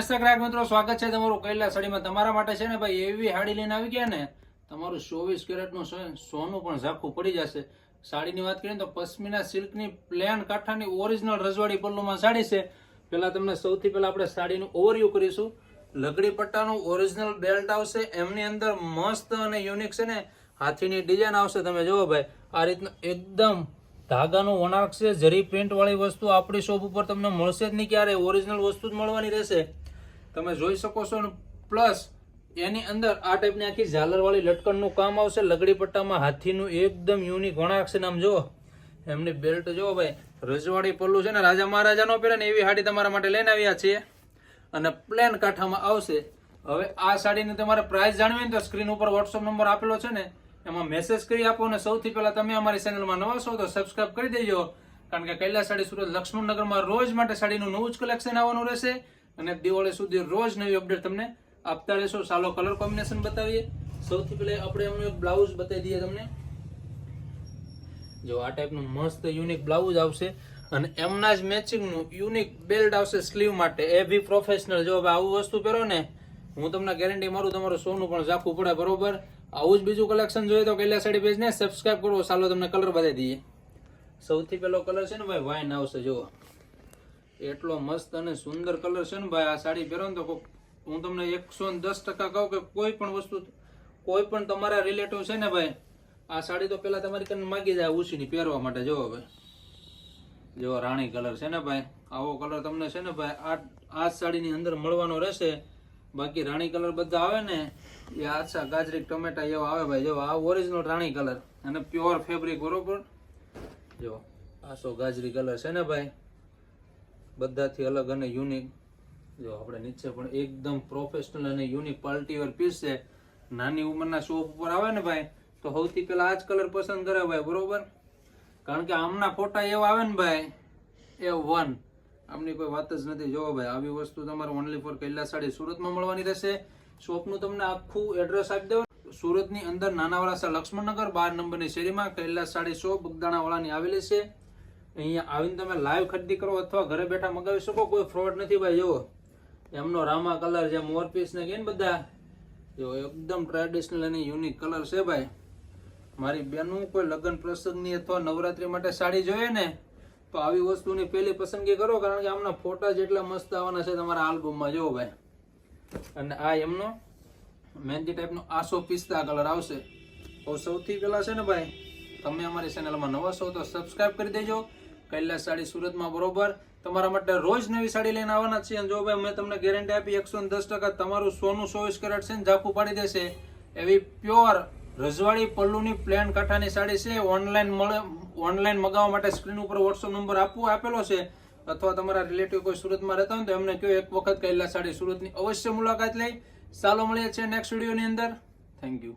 નમસ્કાર ગ્રાહક મિત્રો, સ્વાગત છે તમારું કૈલાસ સાડીમાં તમારા માટે છે ને ભાઈ, એવી સાડી લઈને આવી ગયા ને, તમારું ચોવીસ કેરેટનું સોનું પણ ઝાખું પડી જશે. સાડીની વાત કરીએ તો પશ્મિના સિલ્કની પ્લેન કાંઠાની ઓરિજિનલ રજવાડી પલ્લુમાં સાડી છે. પહેલાં તમને સૌથી પહેલાં આપણે સાડીનું ઓવરવ્યૂ કરીશું. લગડી પટ્ટાનું ઓરિજિનલ બેલ્ટ આવશે. એમની અંદર મસ્ત અને યુનિક છે ને, હાથીની ડિઝાઇન આવશે. તમે જુઓ ભાઈ, આ રીતનું એકદમ ધાગાનું વણાક છે. જરી પ્રિન્ટવાળી વસ્તુ આપણી શોપ ઉપર તમને મળશે જ નહીં ક્યારે ઓરિજિનલ વસ્તુ જ મળવાની રહેશે. તમે જોઈ શકો છો પ્લસ એની અંદર આ ટાઈપની આખી ઝાલરવાળી લટકણનું કામ આવશે, લગડી પટ્ટામાં હાથીનું એકદમ યુનિક વણાક આમ જો એમની બેલ્ટ જો ભાઈ, રજવાડી પલ્લું છે ને, રાજા મહારાજાનો પહેરે ને એવી સાડી તમારા માટે લઈને આવ્યા છીએ. અને પ્લેન કાંઠામાં આવશે. હવે આ સાડીની તમારે પ્રાઇસ જાણવી ને તો સ્ક્રીન ઉપર વોટ્સઅપ નંબર આપેલો છે ને, એમાં મેસેજ કરી આપો અને સૌથી પહેલાં તમે અમારી ચેનલમાં નવા છો તો સબસ્ક્રાઈબ કરી દેજો. કારણ કે કૈલાસ સાડી સુરત લક્ષ્મણનગરમાં રોજ માટે સાડીનું નવું જ કલેક્શન આવવાનું રહેશે. અને દિવાળી સુધી રોજ નવી અપડેટ તમને આપતા રહેશો. સાલો કલર કોમ્બિનેશન બતાવીએ. સૌથી પહેલા આપણે એમનું એક બ્લાઉઝ બતાવી દઈએ તમને. જો આ ટાઈપનું મસ્ત યુનિક બ્લાઉઝ આવશે અને એમના જ મેચિંગનું યુનિક બેલ્ટ આવશે સ્લીવ માટે. એ બી પ્રોફેશનલ જો હવે આવું વસ્તુ પહેરો ને, હું તમને ગેરંટી મારું તમારું સોનું પણ ઝાંખવું પડે, બરોબર? આવું જ બીજું કલેક્શન જોઈએ તો કૈલાસ સાડી પેજને સબસ્ક્રાઈબ કરો. ચાલો તમને કલર બતાવી દઈએ. સૌથી પહેલો કલર છે ને ભાઈ વાઇન આવશે, જુઓ. એટલો મસ્ત અને સુંદર કલર છે ને ભાઈ, આ સાડી પહેરો ને તો હું તમને એકસો દસ ટકા કહું કે કોઈ પણ વસ્તુ, કોઈ પણ તમારા રિલેટિવ છે ને ભાઈ, આ સાડી તો પેલા તમારી કને માગી જાય ઉછીની પહેરવા માટે. જોવો ભાઈ જેવો રાણી કલર છે ને ભાઈ, આવો કલર તમને છે ને ભાઈ, આ આ સાડીની અંદર મળવાનો રહેશે. બાકી રાણી કલર બધા આવે ને, એ આછા ગાજરી ટમેટા એવા આવે ભાઈ. જો આ ઓરિજિનલ રાણી કલર અને પ્યોર ફેબ્રિક બરોબર. જો આસો ગાજરી કલર છે ને ભાઈ. બધાથી અલગ અને યુનિક જો આપણે નીચે પણ એકદમ પ્રોફેશનલ અને યુનિક પાર્ટી વર પીસ છે નાની ઉંમરના શોપ ઉપર આવે ને ભાઈ, તો સૌથી પહેલા આ જ કલર પસંદ કરે ભાઈ, બરોબર? કારણ કે આમના ફોટા એવા આવે ને ભાઈ, એ વન આમની કોઈ વાત જ નથી. જોવો ભાઈ, આવી વસ્તુ તમારે ઓનલી ફોર કૈલાસ સાડી સુરતમાં મળવાની રહેશે. શોપનું તમને આખું એડ્રેસ આપી દેવું સુરતની અંદર નાના વરાસા લક્ષ્મણનગર, બાર નંબરની શેરીમાં કૈલાસ સાડી શોપ બગદાણા વાળાની આવેલી છે. અહીંયા આવીને તમે લાઈવ ખરીદી કરો અથવા ઘરે બેઠા મગાવી શકો, કોઈ ફ્રોડ નથી ભાઈ, જુઓ. એમનો રામા કલર જે મોરપીસ ને કે બધા. જો એકદમ ટ્રેડિશનલ અને યુનિક કલર છે ભાઈ. મારી બેનું કોઈ લગ્ન પ્રસંગની અથવા નવરાત્રી માટે સાડી જોઈએ ને, તો આવી વસ્તુની પહેલી પસંદગી કરો, કારણ કે આમના ફોટા જેટલા મસ્ત આવવાના છે તમારા આલ્બમમાં જોવો ભાઈ. અને આ એમનો મહેંદી ટાઈપનો આસો પિસ્તા કલર આવશે. તો સૌથી પહેલાં છે ને ભાઈ, તમે અમારી ચેનલમાં નવા છો તો સબસ્ક્રાઈબ કરી દેજો. કૈલાસ સાડી સુરતમાં બરોબર. તમારા માટે રોજ નવી સાડી લઈને આવવાના છીએ અને જો ભાઈ મેં તમને ગેરંટી આપી એકસો દસ ટકા તમારું સોનું ચોવીસ કેરેટ છે ને ઝાંખું પાડી દેશે. એવી પ્યોર રજવાડી પલ્લુની પ્લેન કાંઠાની સાડી છે. ઓનલાઈન મળે ઓનલાઈન મગાવવા માટે સ્ક્રીન ઉપર વોટ્સઅપ નંબર આપવો, આપેલો છે. અથવા તમારા રિલેટિવ કોઈ સુરતમાં રહેતા હોય તો એમને કહો એક વખત કૈલાસ સાડી સુરતની અવશ્ય મુલાકાત લઈ. ચાલો મળીએ છીએ નેક્સ્ટ વિડીયોની અંદર. Thank you